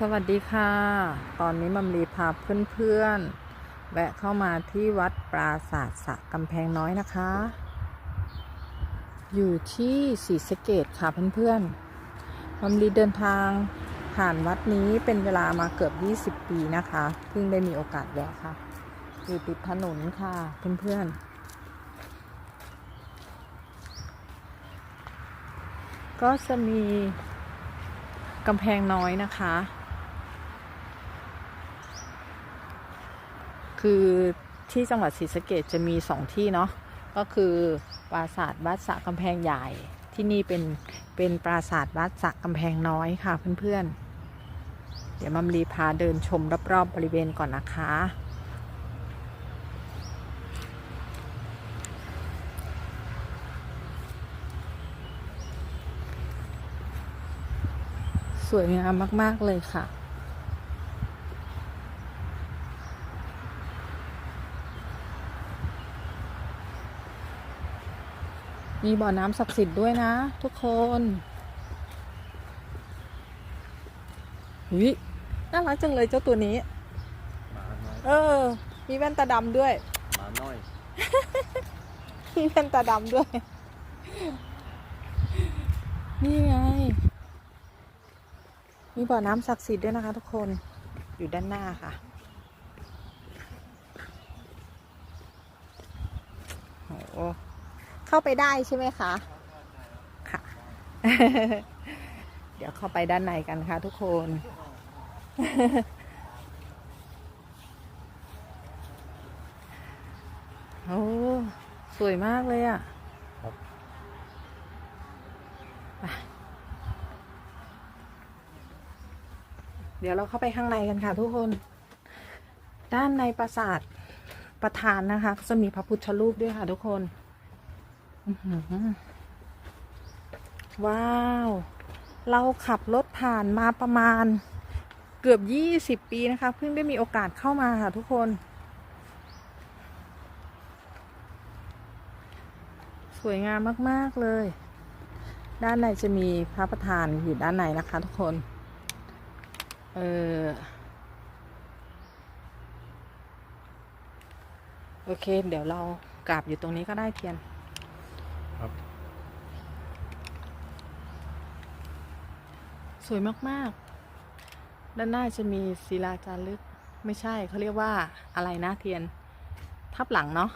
สวัสดีค่ะ ตอนนี้มัมรีพาเพื่อนๆ แวะเข้ามาที่วัดปราศาสตร์สะกำแพงน้อยนะคะ อยู่ที่ศรีสะเกดค่ะเพื่อนๆ มัมรีเดินทางผ่านวัดนี้เป็นเวลามาเกือบ 20 ปีนะคะ เพิ่งได้มีโอกาสแวะค่ะ อยู่ติดถนนค่ะเพื่อนๆ ก็จะมีกำแพงน้อยนะคะ คือที่จังหวัดศรีสะเกดจะมีสองที่เนาะก็คือปราสาทวัดสระกำแพงใหญ่ ที่นี่เป็นเป็นปราสาทวัดสระกำแพงน้อยค่ะเพื่อนๆ เดี๋ยวมัมรีพาเดินชมรอบๆบริเวณก่อนนะคะสวยงามมาก ๆ เลยค่ะ มีบ่อน้ำศักดิ์สิทธิ์ด้วยนะ ทุกคนหุยน่ารักจังเลยเจ้าตัวนี้หมาน้อยเออ มีแว่นตาดำด้วยหมาน้อย มีแว่นตาดำด้วย นี่ไง มีบ่อน้ำศักดิ์สิทธิ์ด้วยนะคะ ทุกคน อยู่ด้านหน้าค่ะโอ้ เข้าไปได้ใช่ไหมคะค่ะ เดี๋ยวเข้าไปด้านในกันค่ะทุกคนโอ้สวยมากเลยอะ่ะครับไปเดี๋ยวเราเข้าไปข้างในกันค่ะทุกคน ด้านในปราสาทประธานนะคะก็จะมีพระพุทธรูปด้วยค่ะทุกคนอื้อหือ ว้าว เราขับรถผ่านมาประมาณเกือบยี่สิบปีนะคะ เพิ่งได้มีโอกาสเข้ามาค่ะทุกคน สวยงามมาก ๆ เลย ด้านในจะมีพระประธานอยู่ด้านในนะคะทุกคน เออโอเค เดี๋ยวเรากราบอยู่ตรงนี้ก็ได้เทียน ครับ สวยมากๆ ด้านหน้าจะมีศิลาจารึก ไม่ใช่เขาเรียกว่าอะไรนะเทียน ทับหลังเนาะ